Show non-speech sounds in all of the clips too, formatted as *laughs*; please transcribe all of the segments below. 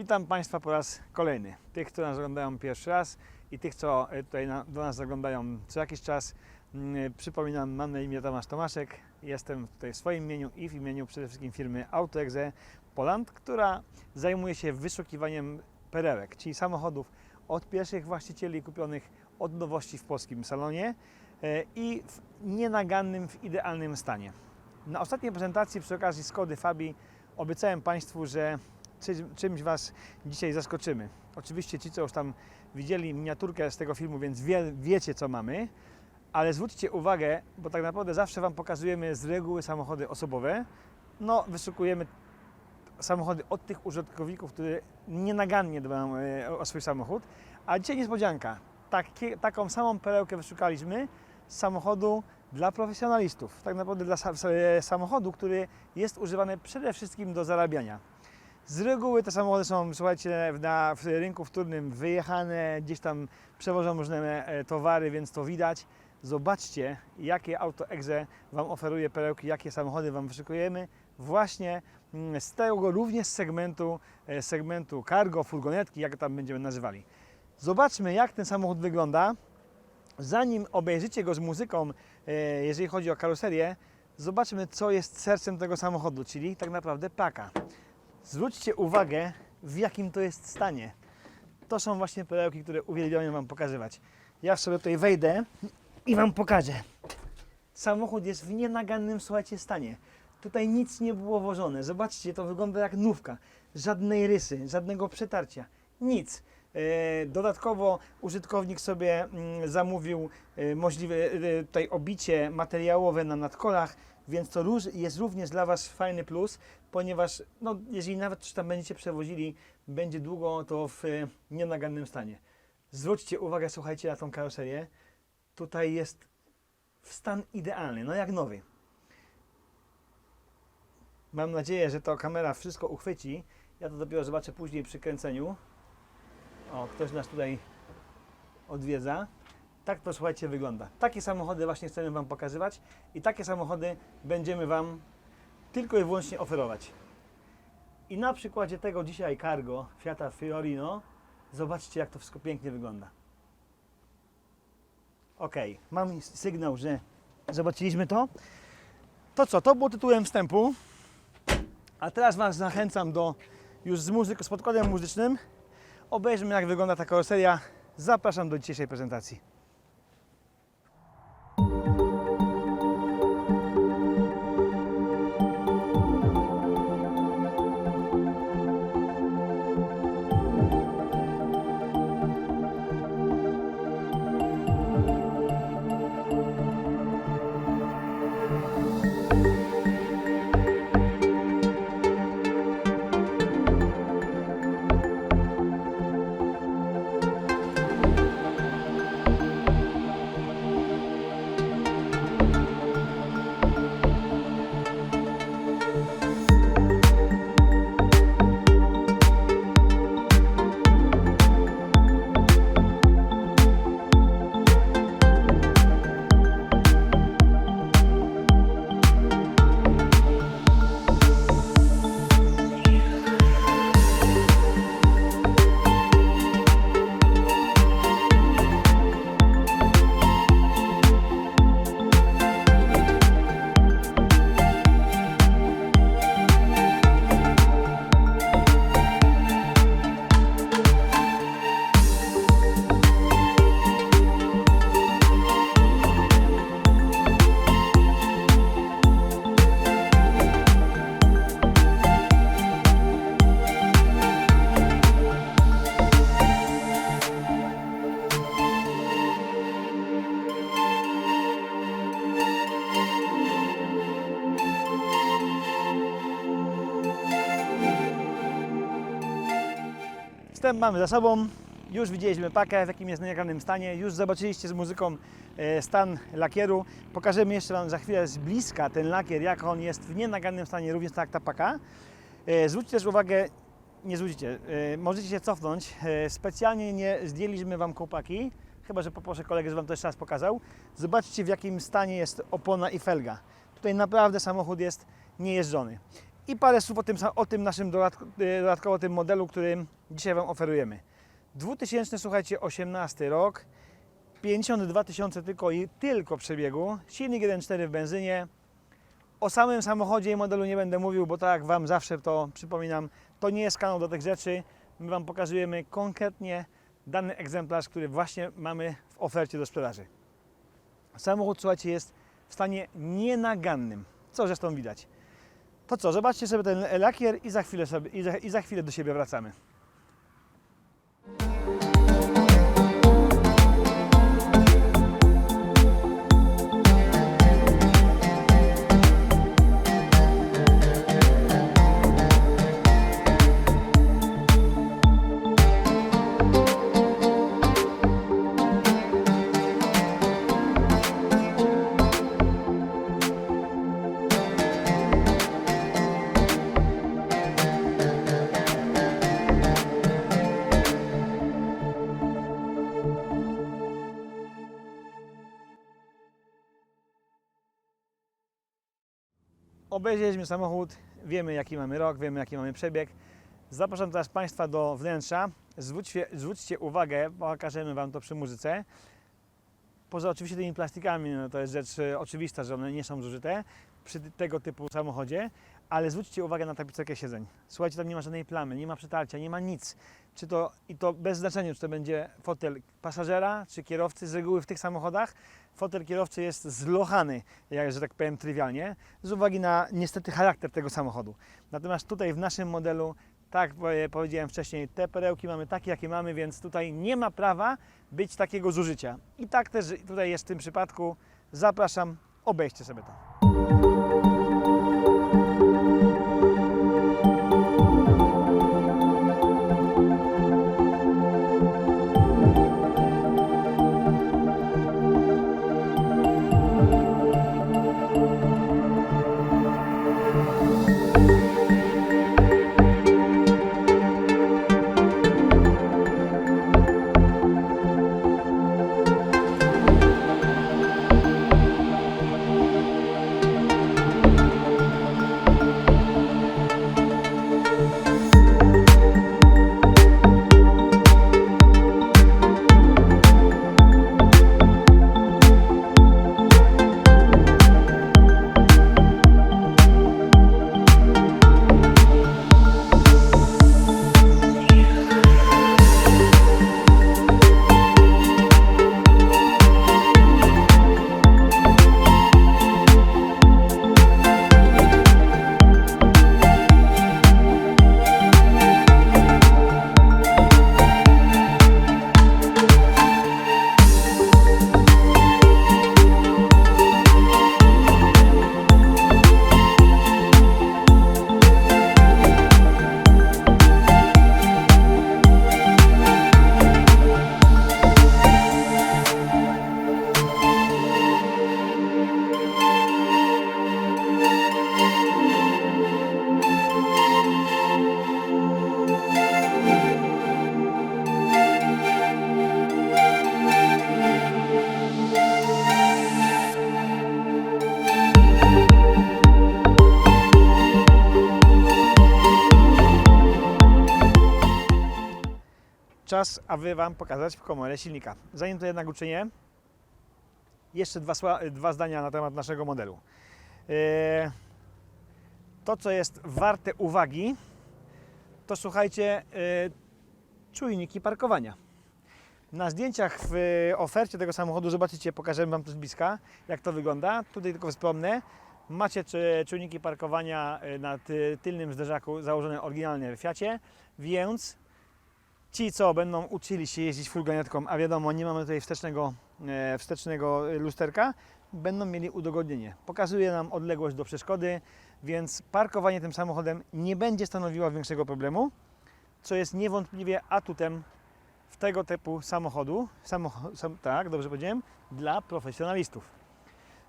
Witam Państwa po raz kolejny. Tych, którzy nas oglądają pierwszy raz i tych, co e, tutaj na, do nas zaglądają co jakiś czas. Mm, Przypominam, mam na imię Tomasz Tomaszek. Jestem tutaj w swoim imieniu i w imieniu przede wszystkim firmy AutoExe Poland, która zajmuje się wyszukiwaniem perełek, czyli samochodów od pierwszych właścicieli kupionych od nowości w polskim salonie e, i w nienagannym, w idealnym stanie. Na ostatniej prezentacji przy okazji Skody Fabii obiecałem Państwu, że czy- czymś Was dzisiaj zaskoczymy. Oczywiście ci, co już tam widzieli miniaturkę z tego filmu, więc wie, wiecie, co mamy, ale zwróćcie uwagę, bo tak naprawdę zawsze Wam pokazujemy z reguły samochody osobowe. No, wyszukujemy samochody od tych użytkowników, którzy nienagannie dbają e, o swój samochód. A dzisiaj niespodzianka. Taką samą perełkę wyszukaliśmy z samochodu dla profesjonalistów. Tak naprawdę dla e, samochodu, który jest używany przede wszystkim do zarabiania. Z reguły te samochody są, słuchajcie, na, rynku wtórnym wyjechane, gdzieś tam przewożą różne e, towary, więc to widać. Zobaczcie, jakie AutoExe Wam oferuje perełki, jakie samochody Wam wyszukujemy. Właśnie mm, z tego również segmentu, e, segmentu cargo, furgonetki, jak tam będziemy nazywali. Zobaczmy, jak ten samochód wygląda. Zanim obejrzycie go z muzyką, e, jeżeli chodzi o karoserię, zobaczmy, co jest sercem tego samochodu, czyli tak naprawdę paka. Zwróćcie uwagę, w jakim to jest stanie. To są właśnie perełki, które uwielbiam Wam pokazywać. Ja sobie tutaj wejdę i Wam pokażę. Samochód jest w nienagannym, słuchajcie, stanie. Tutaj nic nie było włożone. Zobaczcie, to wygląda jak nówka. Żadnej rysy, żadnego przetarcia. Nic. E, Dodatkowo użytkownik sobie mm, zamówił e, możliwe e, tutaj obicie materiałowe na nadkolach, więc to jest również dla Was fajny plus, ponieważ no, jeżeli nawet coś tam będziecie przewozili, będzie długo to w nienagannym stanie. Zwróćcie uwagę, słuchajcie, na tą karoserię. Tutaj jest w stan idealny, no jak nowy. Mam nadzieję, że to kamera wszystko uchwyci. Ja to dopiero zobaczę później przy kręceniu. O, ktoś nas tutaj odwiedza. Tak to słuchajcie wygląda. Takie samochody właśnie chcemy Wam pokazywać i takie samochody będziemy Wam tylko i wyłącznie oferować. I na przykładzie tego dzisiaj cargo Fiata Fiorino zobaczcie jak to wszystko pięknie wygląda. Ok, mam sygnał, że zobaczyliśmy to. To co, to było tytułem wstępu. A teraz Was zachęcam do już z muzyką, z podkładem muzycznym. Obejrzmy jak wygląda ta karoseria. Zapraszam do dzisiejszej prezentacji. Wstęp mamy za sobą. Już widzieliśmy pakę, w jakim jest nienagannym stanie. Już zobaczyliście z muzyką e, stan lakieru. Pokażemy jeszcze Wam za chwilę z bliska ten lakier, jak on jest w nienagannym stanie, również tak ta paka. E, Zwróćcie też uwagę, nie zwrócicie, e, możecie się cofnąć. Specjalnie nie zdjęliśmy Wam kołpaki, chyba że poproszę kolegę, żeby Wam to jeszcze raz pokazał. Zobaczcie w jakim stanie jest opona i felga. Tutaj naprawdę samochód jest niejeżdżony. I parę słów o tym, o tym naszym dodatk- e, dodatkowo tym modelu, który dzisiaj Wam oferujemy. 2000, słuchajcie, 18 rok, 52 tysiące tylko i tylko przebiegu, silnik 1.4 w benzynie. O samym samochodzie i modelu nie będę mówił, bo tak jak Wam zawsze to przypominam, to nie jest kanał do tych rzeczy. My Wam pokazujemy konkretnie dany egzemplarz, który właśnie mamy w ofercie do sprzedaży. Samochód, słuchajcie, jest w stanie nienagannym, co zresztą widać. To co, zobaczcie sobie ten lakier i za chwilę, sobie, i za, i za chwilę do siebie wracamy. Obejrzeliśmy samochód, wiemy jaki mamy rok, wiemy jaki mamy przebieg. Zapraszam teraz Państwa do wnętrza. Zwróćcie, zwróćcie uwagę, pokażemy Wam to przy muzyce. Poza oczywiście tymi plastikami, no to jest rzecz e, oczywista, że one nie są zużyte przy tego typu samochodzie, ale zwróćcie uwagę na tapicerkę siedzeń. Słuchajcie, tam nie ma żadnej plamy, nie ma przetarcia, nie ma nic. Czy to, I to bez znaczenia, czy to będzie fotel pasażera, czy kierowcy. Z reguły w tych samochodach fotel kierowcy jest zlochany, jak, że tak powiem trywialnie, z uwagi na niestety charakter tego samochodu. Natomiast tutaj w naszym modelu, tak powiedziałem wcześniej, te perełki mamy takie, jakie mamy, więc tutaj nie ma prawa być takiego zużycia. I tak też tutaj jest w tym przypadku. Zapraszam, obejrzcie sobie to. Czas, aby Wam pokazać komorę silnika. Zanim to jednak uczynię, jeszcze dwa, dwa zdania na temat naszego modelu. E, To, co jest warte uwagi, to słuchajcie, e, czujniki parkowania. Na zdjęciach w ofercie tego samochodu zobaczycie, pokażemy Wam to z bliska, jak to wygląda. Tutaj tylko wspomnę, macie czujniki parkowania e, na ty- tylnym zderzaku założone oryginalnie w Fiacie, więc ci, co będą uczyli się jeździć furgonetką, a wiadomo, nie mamy tutaj wstecznego, e, wstecznego lusterka, będą mieli udogodnienie. Pokazuje nam odległość do przeszkody, więc parkowanie tym samochodem nie będzie stanowiło większego problemu, co jest niewątpliwie atutem w tego typu samochodu, samocho- sam, tak, dobrze powiedziałem, dla profesjonalistów.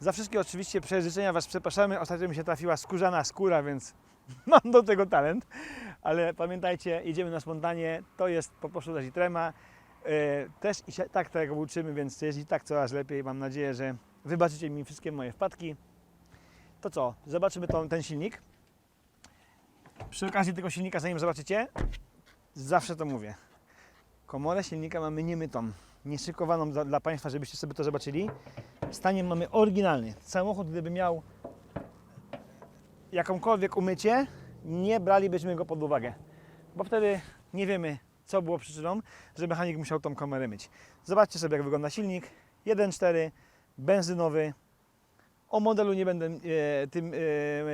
Za wszystkie oczywiście przeżyczenia Was przepraszamy. Ostatnio mi się trafiła skórzana skóra, więc *laughs* mam do tego talent. Ale pamiętajcie, jedziemy na spontanie. To jest po prostu też i trema. E, Też i tak tego uczymy, więc jest i tak coraz lepiej. Mam nadzieję, że wybaczycie mi wszystkie moje wpadki. To co? Zobaczymy tą, ten silnik. Przy okazji tego silnika, zanim zobaczycie, zawsze to mówię. Komorę silnika mamy niemytą, nieszykowaną dla, dla Państwa, żebyście sobie to zobaczyli. Staniem mamy oryginalny. Samochód, gdyby miał jakąkolwiek umycie, nie bralibyśmy go pod uwagę. Bo wtedy nie wiemy, co było przyczyną, że mechanik musiał tą kamerę myć. Zobaczcie sobie, jak wygląda silnik. 1.4, benzynowy. O modelu nie będę e, tym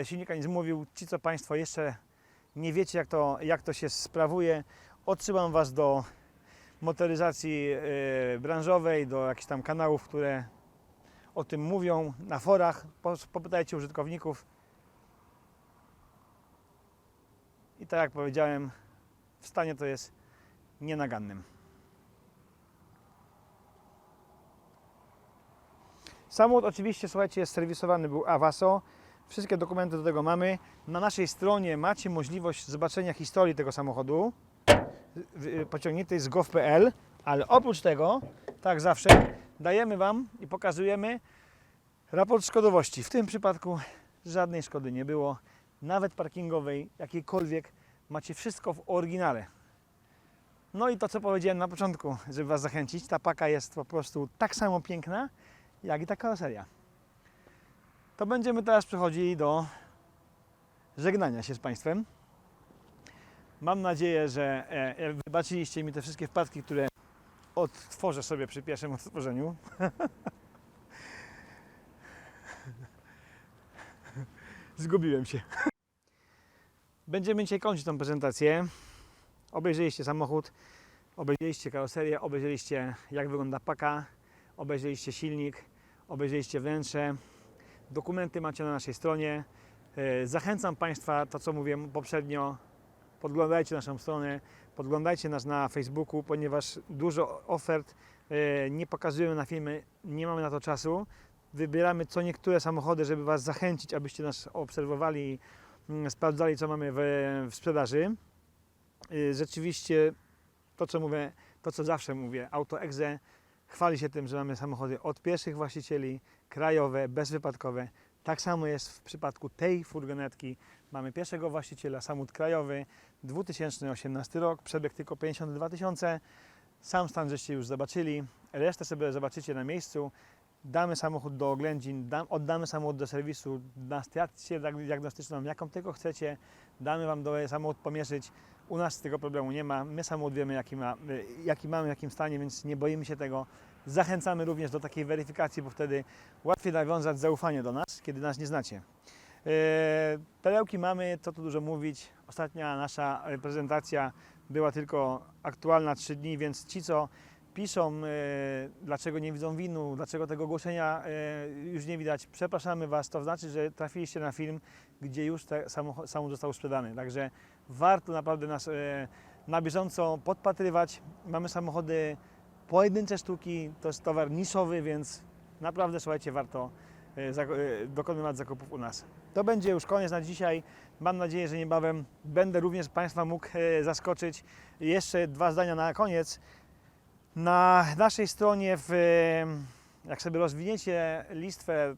e, silnika nic mówił. Ci, co Państwo jeszcze nie wiecie, jak to, jak to się sprawuje, odsyłam Was do motoryzacji e, branżowej, do jakichś tam kanałów, które o tym mówią na forach. Po- Popytajcie użytkowników. I tak jak powiedziałem, w stanie to jest nienagannym. Samochód oczywiście, słuchajcie, jest serwisowany, był Avaso. Wszystkie dokumenty do tego mamy. Na naszej stronie macie możliwość zobaczenia historii tego samochodu y, pociągniętej z gov.pl, ale oprócz tego, tak zawsze, dajemy Wam i pokazujemy raport szkodowości. W tym przypadku żadnej szkody nie było, nawet parkingowej, jakiejkolwiek. Macie wszystko w oryginale. No i to, co powiedziałem na początku, żeby Was zachęcić, ta paka jest po prostu tak samo piękna, jak i ta karoseria. To będziemy teraz przechodzili do żegnania się z Państwem. Mam nadzieję, że e, e, wybaczyliście mi te wszystkie wpadki, które odtworzę sobie przy pierwszym odtworzeniu. *laughs* Zgubiłem się. Będziemy dzisiaj kończyć tą prezentację. Obejrzeliście samochód, obejrzeliście karoserię, obejrzeliście jak wygląda paka, obejrzeliście silnik, obejrzeliście wnętrze. Dokumenty macie na naszej stronie. E, Zachęcam Państwa, to co mówiłem poprzednio, podglądajcie naszą stronę, podglądajcie nas na Facebooku, ponieważ dużo ofert e, nie pokazujemy na filmy, nie mamy na to czasu. Wybieramy co niektóre samochody, żeby Was zachęcić, abyście nas obserwowali sprawdzali, co mamy w, w sprzedaży. Y, Rzeczywiście to, co mówię, to co zawsze mówię, Auto Exe chwali się tym, że mamy samochody od pierwszych właścicieli, krajowe, bezwypadkowe. Tak samo jest w przypadku tej furgonetki. Mamy pierwszego właściciela, samochód krajowy, 2018 rok, przebieg tylko 52 tysiące. Sam stan żeście już zobaczyli, resztę sobie zobaczycie na miejscu. Damy samochód do oględzin, dam, oddamy samochód do serwisu, na stację diag- diagnostyczną, jaką tylko chcecie. Damy Wam do samochód pomierzyć. U nas tego problemu nie ma. My samochód wiemy, jaki, ma, y, jaki mamy, w jakim stanie, więc nie boimy się tego. Zachęcamy również do takiej weryfikacji, bo wtedy łatwiej nawiązać zaufanie do nas, kiedy nas nie znacie. E, Perełki mamy, co tu dużo mówić. Ostatnia nasza prezentacja była tylko aktualna 3 dni, więc ci, co piszą, e, dlaczego nie widzą winu, dlaczego tego ogłoszenia e, już nie widać, przepraszamy Was. To znaczy, że trafiliście na film, gdzie już samochód, samochód został sprzedany. Także warto naprawdę nas e, na bieżąco podpatrywać. Mamy samochody pojedyncze sztuki, to jest towar niszowy, więc naprawdę słuchajcie, warto dokonywać zakupów u nas. To będzie już koniec na dzisiaj. Mam nadzieję, że niebawem będę również Państwa mógł zaskoczyć. Jeszcze dwa zdania na koniec. Na naszej stronie, w, jak sobie rozwiniecie listwę e,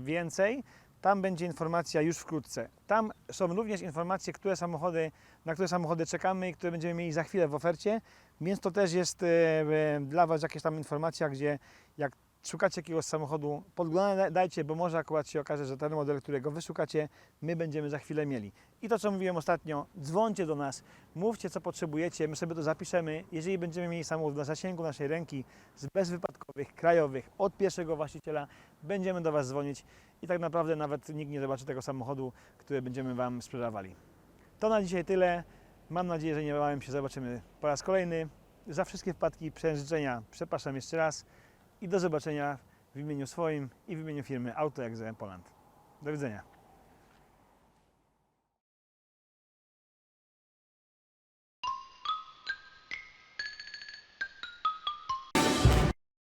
więcej, tam będzie informacja już wkrótce. Tam są również informacje, które samochody, na które samochody czekamy i które będziemy mieli za chwilę w ofercie. Więc to też jest e, e, dla Was jakaś tam informacja, gdzie jak szukacie jakiegoś samochodu, podglądajcie, bo może akurat się okaże, że ten model, którego Wy szukacie, my będziemy za chwilę mieli. I to, co mówiłem ostatnio, dzwońcie do nas, mówcie, co potrzebujecie, my sobie to zapiszemy. Jeżeli będziemy mieli samochód na zasięgu naszej ręki, z bezwypadkowych, krajowych, od pierwszego właściciela, będziemy do Was dzwonić i tak naprawdę nawet nikt nie zobaczy tego samochodu, który będziemy Wam sprzedawali. To na dzisiaj tyle. Mam nadzieję, że niebawem się zobaczymy po raz kolejny. Za wszystkie wpadki, przejęzyczenia przepraszam jeszcze raz i do zobaczenia w imieniu swoim i w imieniu firmy Auto Exe Poland. Do widzenia.